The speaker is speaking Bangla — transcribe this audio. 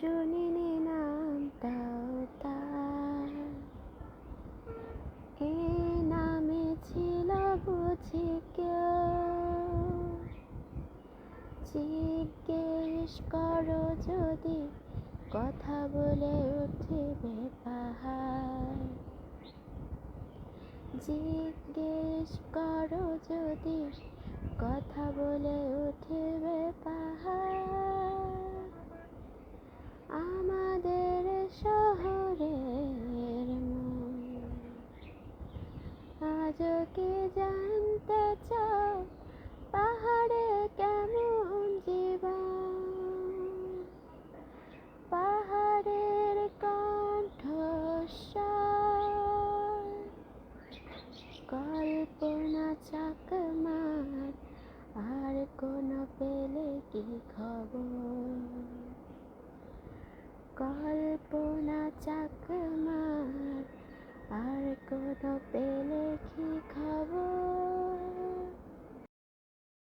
শুনিনি নামটাও তার এ নামে ছিল বুঝি কেউ। জিজ্ঞেস করো যদি কথা বলে উঠবে পাহাড়। জিজ্ঞেস করো যদি কথা বলে উঠবে আজও কি জানতে চাও? পাহাড়ে কেমন জীবন? পাহাড়ের কণ্ঠস্বর। কল্পনা চাকমার, আর কোন পেলে কি খবর? কল্পনা চাকমার, আর কোন পেলে